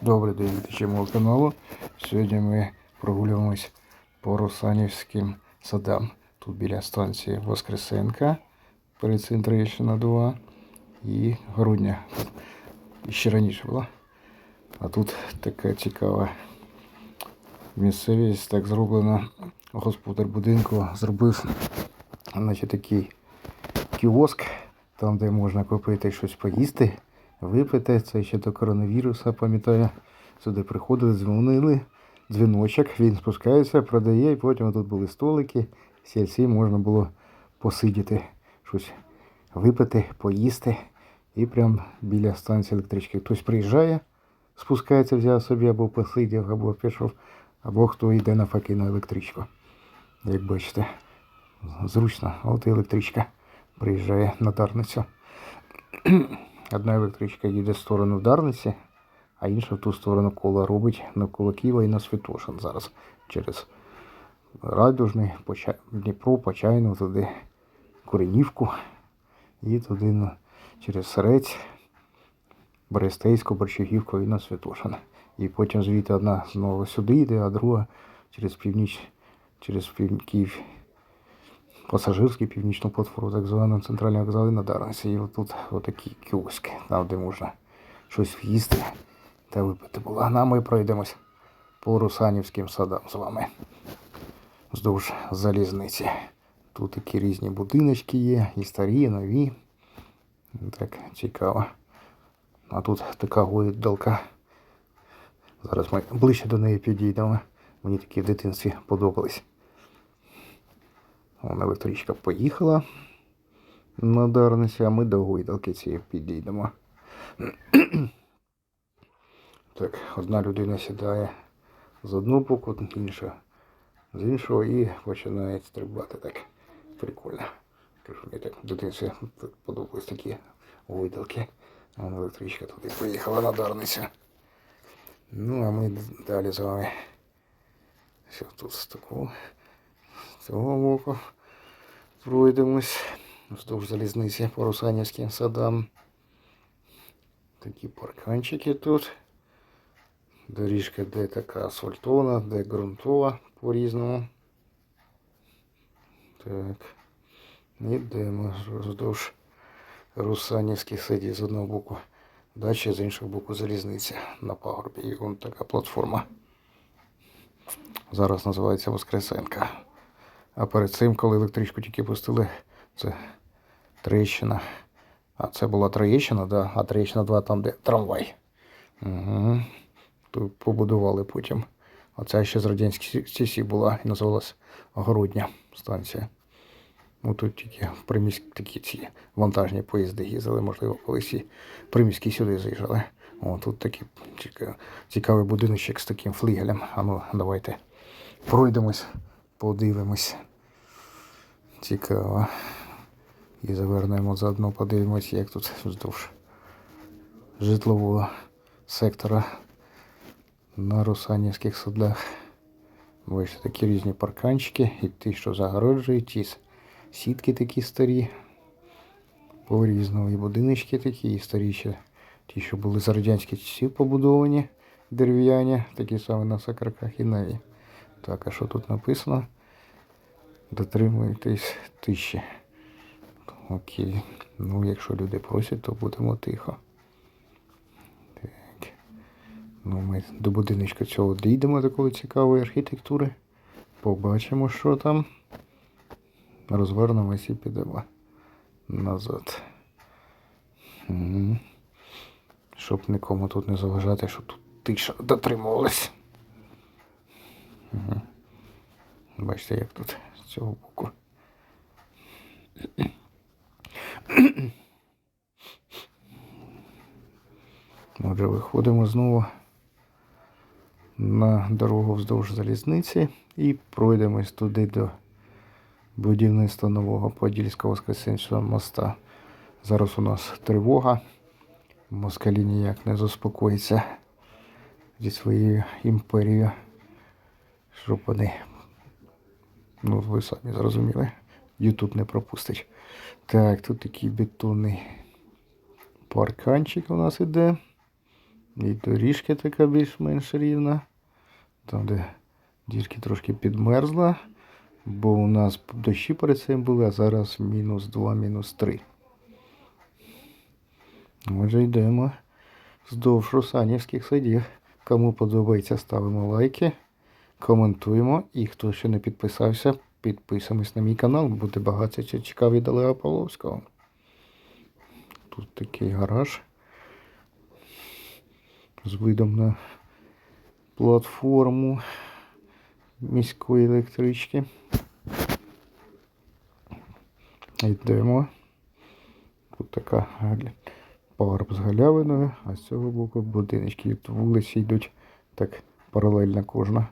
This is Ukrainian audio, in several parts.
Добрий день, мого каналу. Сьогодні ми прогулюємось по Русанівським садам. Тут біля станції Воскресенка, перед цим Троєщина 2 і Грудня. І ще раніше була. А тут така цікава місцевість, так зроблена. Господар будинку зробив значить, такий кіоск, там, де можна купити щось поїсти, випити. Це ще до коронавіруса, пам'ятаю. Сюди приходили, дзвонили, дзвіночок, він спускається, продає, і потім тут були столики, сільці можна було посидіти, щось випити, поїсти. І прям біля станції електрички. Хтось приїжджає, спускається, взяв собі, або посидів, або пішов, або хто йде навпаки на електричку. Як бачите, зручно. От і електричка приїжджає на Дарницю. Одна електричка їде в сторону Дарниці, а інша в ту сторону кола робить навколо Києва і на Святошин зараз через Радужний, Поча... Дніпро, Почайну, туди Коренівку і туди через Серець, Берестейську, Борщагівку і на Святошин. І потім звідти одна знову сюди йде, а друга через північ, через пів... Київ пасажирський північну платформу, так звану центрального вокзалу на Дарниці. І отут отакі кіоски, там де можна щось в'їсти та випити було. А ми пройдемось по Русанівським садам з вами. Вздовж залізниці. Тут такі різні будиночки є, і старі, і нові. Так, цікаво. А тут така гойдалка. Зараз ми ближче до неї підійдемо. Мені такі в дитинстві подобались. Вон електричка поїхала на Дарниці, а ми до гойдалки цієї підійдемо. Так, одна людина сідає з одного боку, інша з іншого і починає стрибати так. Прикольно. Кажу, мені так в дитинстві подобались такі гойдалки. Вон електричка туди поїхала на Дарницю. Ну, а ми далі з вами. Що тут з такого? З цього боку пройдемось вздовж залізниці по Русанівським садам. Такі парканчики тут. Доріжка де така асфальтована, де ґрунтова по-різному. Так. Йдемо вздовж Русанівських садів з одного боку дача, з іншого боку залізниця на пагорбі. І вон така платформа. Зараз називається Воскресенка. А перед цим, коли електричку тільки пустили, це Троєщина. А це була Троєщина, да? а Троєщина 2 там, де трамвай. Угу. Тут побудували потім. Оця ще з радянських часів була і називалась Городня станція. Ну тут тільки приміські такі ці вантажні поїзди їздили, можливо, колись і приміські сюди заїжджали. О, тут такий цікавий будиночок з таким флігелем. А ну, давайте пройдемось, подивимось. Цікаво. І завернемо заодно, подивимось, як тут вздовж житлового сектора на Русанівських садах. Бачите, такі різні парканчики, і ті, що загороджують, ті сітки такі старі. По-різному. І будиночки такі, і старі ще ті, що були з радянських часів побудовані, дерев'яні, такі самі на сакарках і нові. Так, а що тут написано? Дотримуйтесь тиші. Окей. Ну, якщо люди просять, то будемо тихо. Так. Ну, ми до будиночка цього дійдемо такої цікавої архітектури. Побачимо, що там. Розвернемось і підемо назад. Угу. Щоб нікому тут не заважати, щоб тут тиша дотримувалась. Угу. Бачите, як тут цього боку. Отже, виходимо знову на дорогу вздовж залізниці і пройдемось туди до будівництва нового Подільського Воскресенського моста. Зараз у нас тривога. Москалі ніяк не заспокоїться зі своєю імперією, щоб вони, ну ви самі зрозуміли, Ютуб не пропустить. Так, тут такий бетонний парканчик у нас іде. І доріжка така більш-менш рівна. Там, де дірки трошки підмерзла, бо у нас дощі перед цим були, а зараз мінус 2, мінус 3. Отже, йдемо вздовж русанівських садів. Кому подобається, ставимо лайки, коментуємо. І хто ще не підписався, підписуємось на мій канал, буде багато чого цікавого від Олега Павловського. Тут такий гараж з видом на платформу міської електрички. Йдемо. Тут така галі- з галявиною, а з цього боку будиночки. Тут вулиці йдуть так паралельно кожна.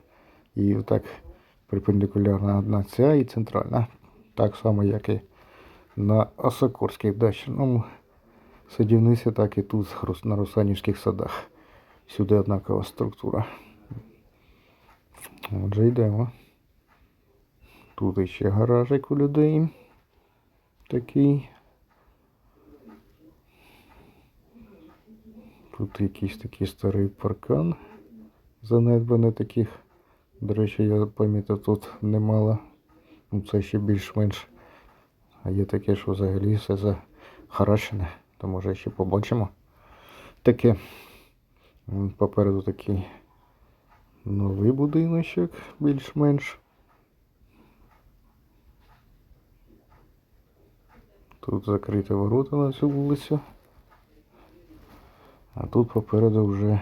І отак перпендикулярна одна ця і центральна. Так само, як і на Осокорській дачному садівниці, так і тут на Русанівських садах. Сюди однакова структура. Отже, йдемо. Тут іще гаражик у людей. Такий. Тут якийсь такий старий паркан. Занедбаний таких. До речі, я пам'ятаю, тут немало. Ну, це ще більш-менш. А є таке, що взагалі все захарашене. То може ще побачимо. Таке. Попереду такий новий будиночок, більш-менш. Тут закриті ворота на цю вулицю. А тут попереду вже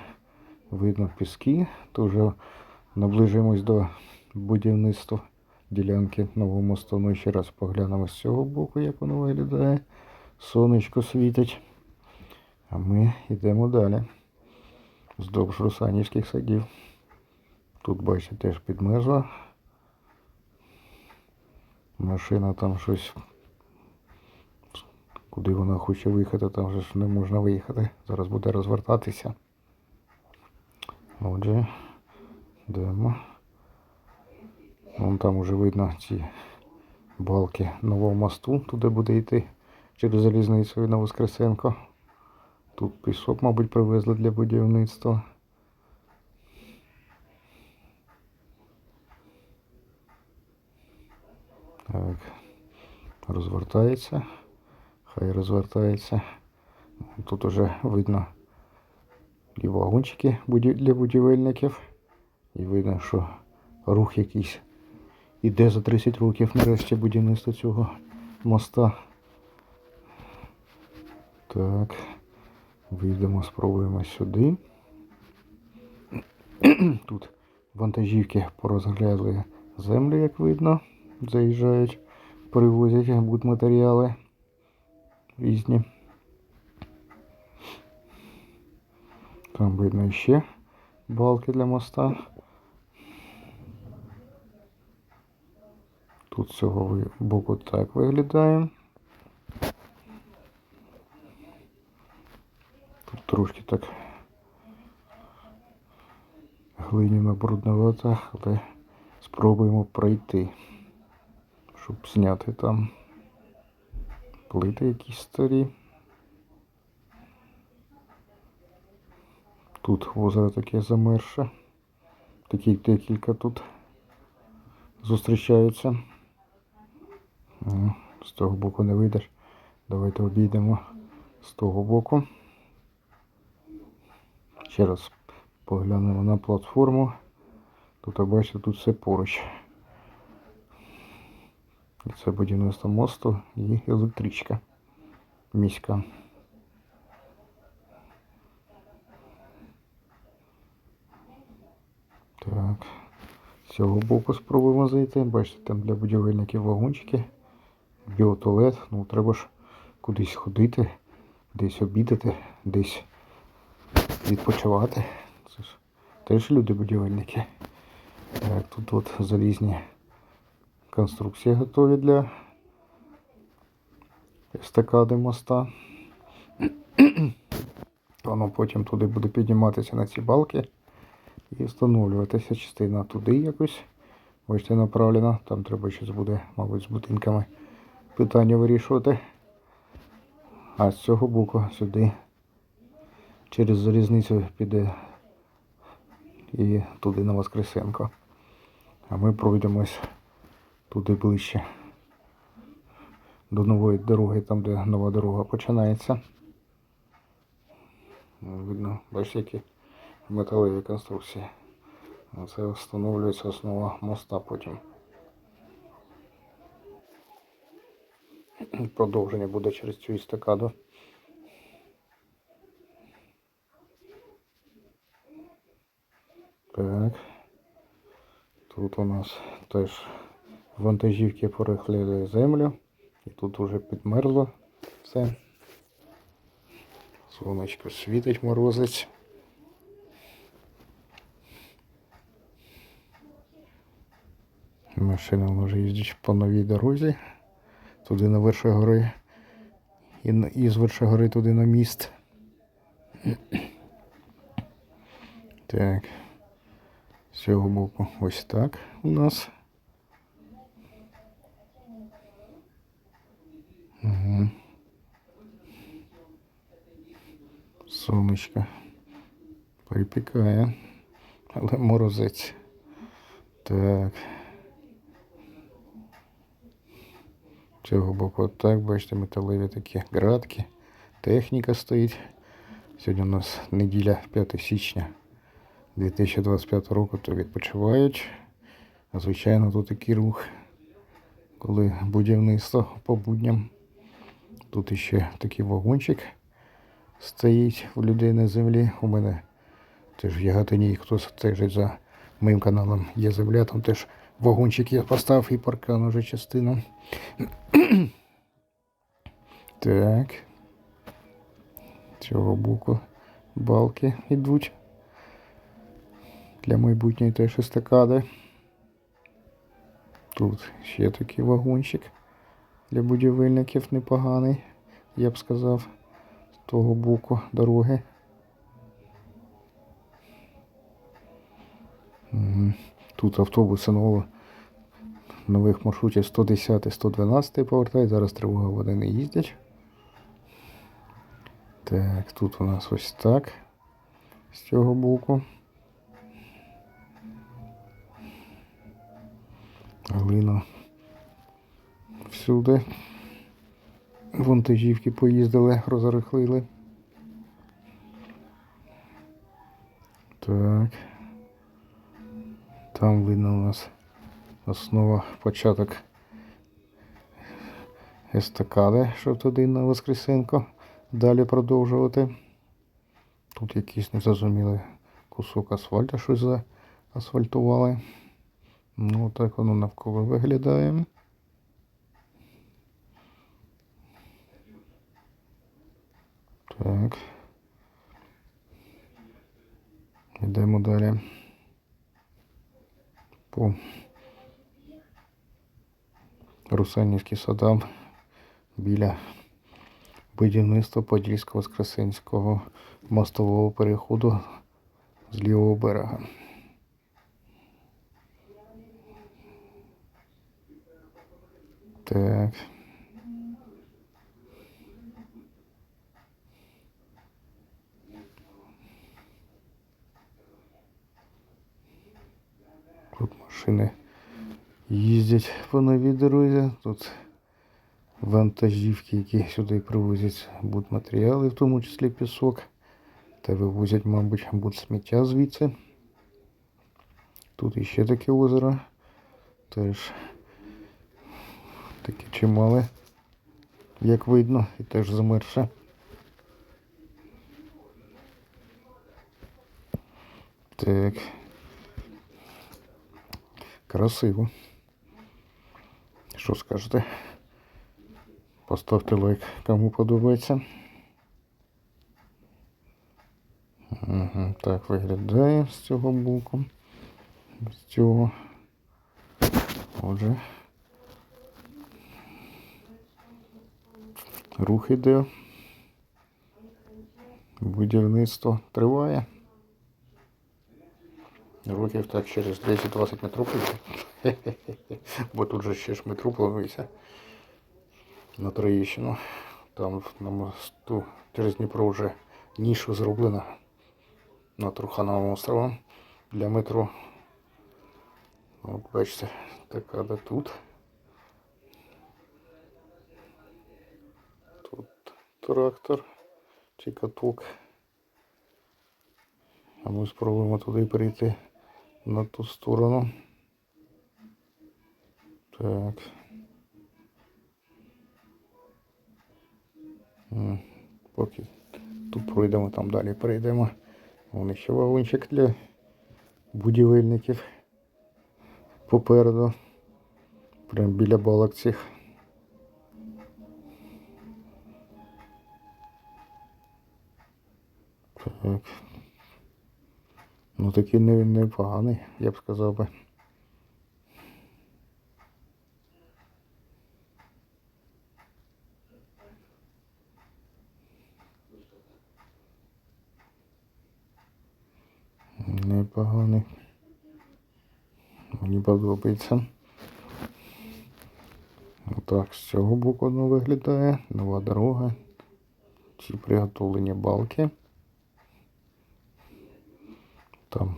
видно піски, то вже наближуємось до будівництва ділянки нового мосту. І ще раз поглянемо з цього боку, як воно виглядає. Сонечко світить. А ми йдемо далі. Вздовж Русанівських садів. Тут, бачите, теж підмерзла. Машина там щось. Куди вона хоче виїхати, там вже ж не можна виїхати. Зараз буде розвертатися. Отже, йдемо. Вон там уже видно ці балки нового мосту. Туди буде йти через залізницю на Воскресенко. Тут пісок, мабуть, привезли для будівництва. Так, розвертається. Хай розвертається. Тут уже видно і вагончики для будівельників. І видно, що рух якийсь іде за 30 років нарешті будівництво цього моста. Так. Вийдемо, спробуємо сюди. Тут вантажівки порозгляли землю, як видно. Заїжджають, привозять будматеріали різні. Там видно ще балки для моста. Тут з цього боку так виглядає. Тут трошки так глиняно брудновато, але спробуємо пройти, щоб зняти там плити якісь старі. Тут озеро таке замерше. Такі декілька тут зустрічаються. З того боку не вийдеш. Давайте обійдемо з того боку. Ще раз поглянемо на платформу. Тут бачите, тут все поруч. Це будівництво мосту і електричка міська. Так. З цього боку спробуємо зайти. Бачите, там для будівельників вагончики. Біотуалет. Ну треба ж кудись ходити, десь обідати, десь відпочивати. Це ж теж люди будівельники. Тут от залізні конструкції готові для естакади моста. Воно потім туди буде підніматися на ці балки і встановлюватися частина туди якось. Бачите, направлена. Там треба щось буде, мабуть, з будинками питання вирішувати. А з цього боку сюди через залізницю піде і туди на Воскресенко. А ми пройдемось туди ближче. До нової дороги, там де нова дорога починається. Ну, Видно, бачите, які металеві конструкції. Це встановлюється основа моста потім. Продовження буде через цю істакаду. Так. Тут у нас теж вантажівки порихлили землю. І тут уже підмерло все. Сонечко світить морозець. Машина може їздить по новій дорозі. Туди на верші гори. І, і з верші гори туди на міст. Так. З цього боку ось так у нас. Угу. Сонечко припікає, але морозець. Так. З Цього боку отак, бачите, металеві такі градки. Техніка стоїть. Сьогодні у нас неділя 5 січня 2025 року, то відпочивають. Звичайно, тут такий рух, коли будівництво по будням. Тут іще такий вагончик стоїть у людей на землі. У мене теж в Яготині, хто стежить за моїм каналом є земля, там теж вагончик я поставив і паркан уже частину. так. Цього боку балки йдуть. Для майбутньої теж естакади. Тут ще такий вагончик для будівельників непоганий, я б сказав, з того боку дороги. Мгм. Тут автобуси нового нових маршрутів 110 112 повертають. Зараз тривога вони не їздять. Так, тут у нас ось так. З цього боку. Глина всюди. Вантажівки поїздили, розрихлили. Так. Там видно у нас основа, початок естакади, щоб туди на Воскресенко далі продовжувати. Тут якийсь незрозумілий кусок асфальту, щось заасфальтували. Ну, так воно навколо виглядає. Так. Йдемо далі. По Русанівським садам біля будівництва Подільського Воскресенського мостового переходу з лівого берега. Так. Тут машини їздять по новій дорозі. Тут вантажівки, які сюди привозять будматеріали, в тому числі пісок. Та вивозять, мабуть, будсміття звідси. Тут іще таке озеро. Теж таке чимале, як видно, і теж замерше. Так. Красиво. Що скажете? Поставте лайк, кому подобається. Угу, так виглядає з цього боку. З цього. Отже. Рух іде. Будівництво триває. Років так через 10-20 метрів. Бо тут же ще ж метро планується на Троєщину. Там на мосту через Дніпро вже нішу зроблено на Трухановому острові для метро. От бачите, така де тут. Тут трактор чи каток. А ми спробуємо туди перейти на ту сторону. Так. Поки тут пройдемо, там далі перейдемо. Вон ще вагончик для будівельників попереду. Прям біля балок цих. Так. Ну такий не, непоганий, я б сказав би. Непоганий. Мені подобається. Отак, з цього боку воно виглядає. Нова дорога. Ці приготовлені балки. Там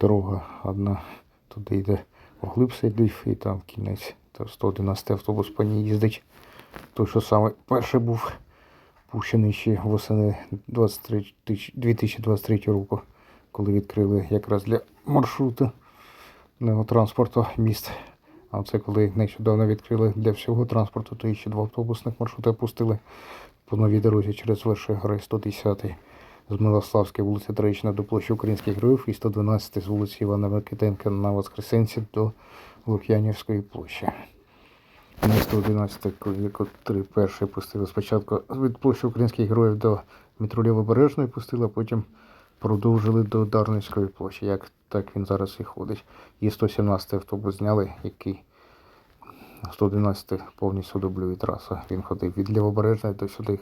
дорога одна туди йде вглиб Сейдліф і там кінець. Та 111 автобус по ній їздить. Той, що саме перший був пущений ще восени 23, 2023 року, коли відкрили якраз для маршруту транспорту міст. А це коли нещодавно відкрили для всього транспорту, то ще два автобусних маршрути пустили по новій дорозі через Верші гори 110 з Милославської вулиці Троєчна до площі Українських Героїв і 112 з вулиці Івана Микитенка на Воскресенці до Лук'янівської площі. На 111 котрий перший пустили спочатку від площі Українських Героїв до метро Лівобережної пустили, а потім продовжили до Дарницької площі. Як так він зараз і ходить. І 117 автобус зняли, який 111 повністю дублює трасу. Він ходив від Лівобережної до сюди,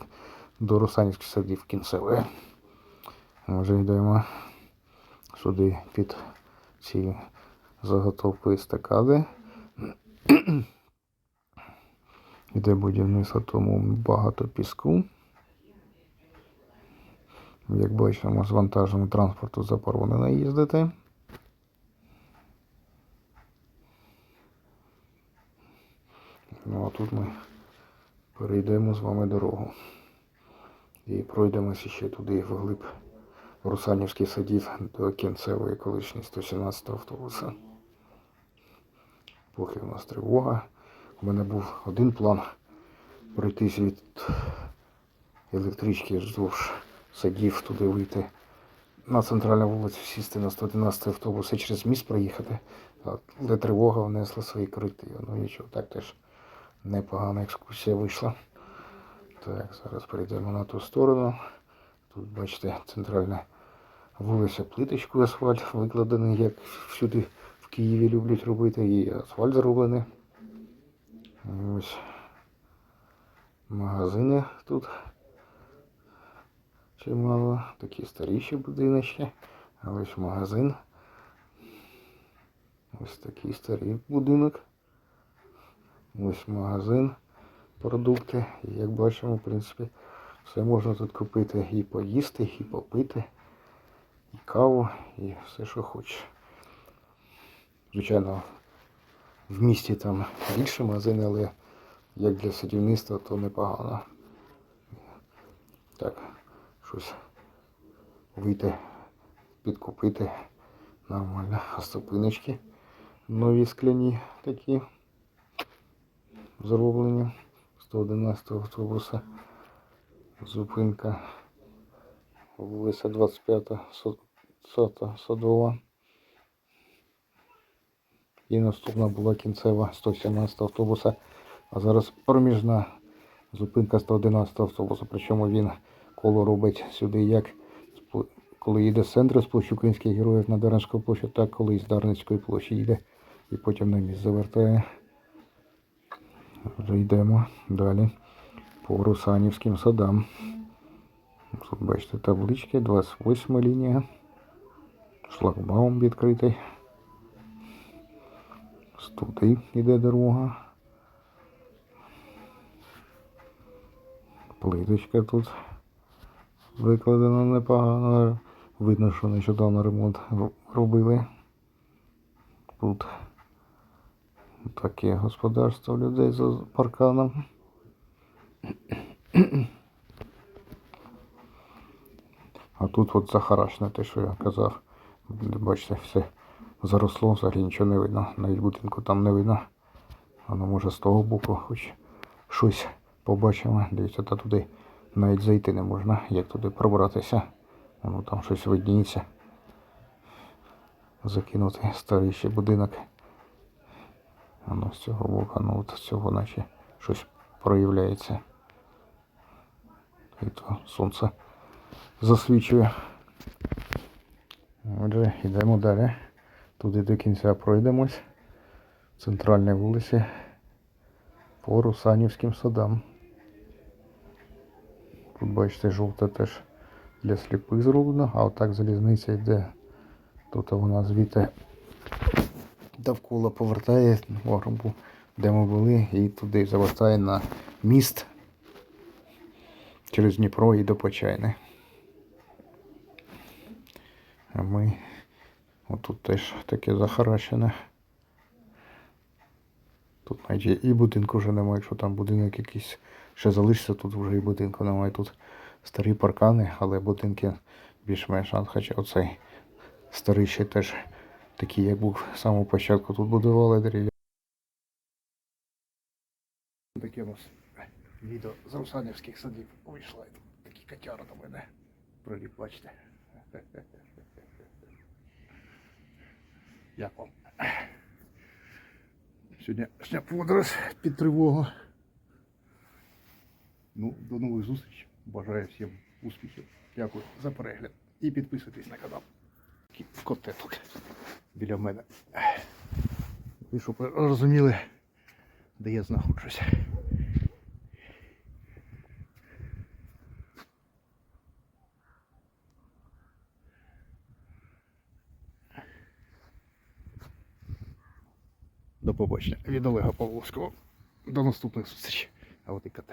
до Русанівських садів кінцевої. Може йдемо сюди під ці заготовки естакади. Іде будівництво, тому багато піску. Як бачимо, з вантажним транспорту заборонено їздити. Ну а тут ми перейдемо з вами дорогу. І пройдемося ще туди вглиб Русанівських садів до кінцевої колишньої 117 автобуса. Поки у нас тривога. У мене був один план пройтись від електрички вздовж садів туди вийти на центральну вулицю, сісти на 111 автобус і через міст проїхати. Але тривога внесла свої корективи. Ну нічого, так теж непогана екскурсія вийшла. Так, зараз перейдемо на ту сторону. Тут, бачите, центральна вулиця плиточкою асфальт викладений, як всюди в Києві люблять робити, і асфальт зроблений. Ось магазини тут чимало. Такі старіші будиночки. А ось магазин. Ось такий старий будинок. Ось магазин, продукти. Як бачимо, в принципі, все можна тут купити і поїсти, і попити, і каву, і все, що хочеш. Звичайно, в місті там більше магазини, але як для садівництва, то непогано. Так, щось вийти, підкупити нормально. А ступиночки нові скляні такі зроблені. 111 автобуса. Зупинка вулиця 25 сота садова. І наступна була кінцева 117 автобуса. А зараз проміжна зупинка 111 автобуса. Причому він коло робить сюди як коли їде з центру з площі Українських героїв на Дарницьку площу, так коли з Дарницької площі їде і потім на місце завертає. Вже йдемо далі по Русанівським садам. Тут бачите таблички, 28 лінія. Шлагбаум відкритий. Туди йде дорога. Плиточка тут Викладено непогано. Видно, що нещодавно ремонт робили. Тут таке господарство людей за парканом. А тут от захарашне те, що я казав. Бачите, все заросло, взагалі нічого не видно. Навіть будинку там не видно. Воно може з того боку хоч щось побачимо. Дивіться, та туди навіть зайти не можна, як туди пробратися. Воно там щось видніється. Закинути старий ще будинок. Воно з цього боку, ну от з цього наче щось проявляється. То сонце засвічує. Отже, йдемо далі. Туди до кінця пройдемось. Центральній вулиці по Русанівським садам. Тут бачите, жовте теж для сліпих зроблено, а отак залізниця йде. Тут вона звідти довкола повертає пагорбу, де ми були, і туди завертає на міст через Дніпро і до Почайни. А ми отут теж таке захаращене. Тут навіть і будинку вже немає, якщо там будинок якийсь ще залишиться, тут вже і будинку немає. Тут старі паркани, але будинки більш-менш. Хоча оцей старий ще теж такий, як був з самого початку. Тут будували дерев'я. Таке у нас відео з Русанівських садів вийшло. Такі котяра до мене приліп, бачите. Як вам? Сьогоднішня подорож під тривогу. Ну, до нових зустрічей. Бажаю всім успіхів. Дякую за перегляд. І підписуйтесь на канал. Коти тут біля мене. Ви щоб розуміли, де я знаходжуся. До побачення. Від Олега Павловського. До наступних зустрічей. А от і КТ.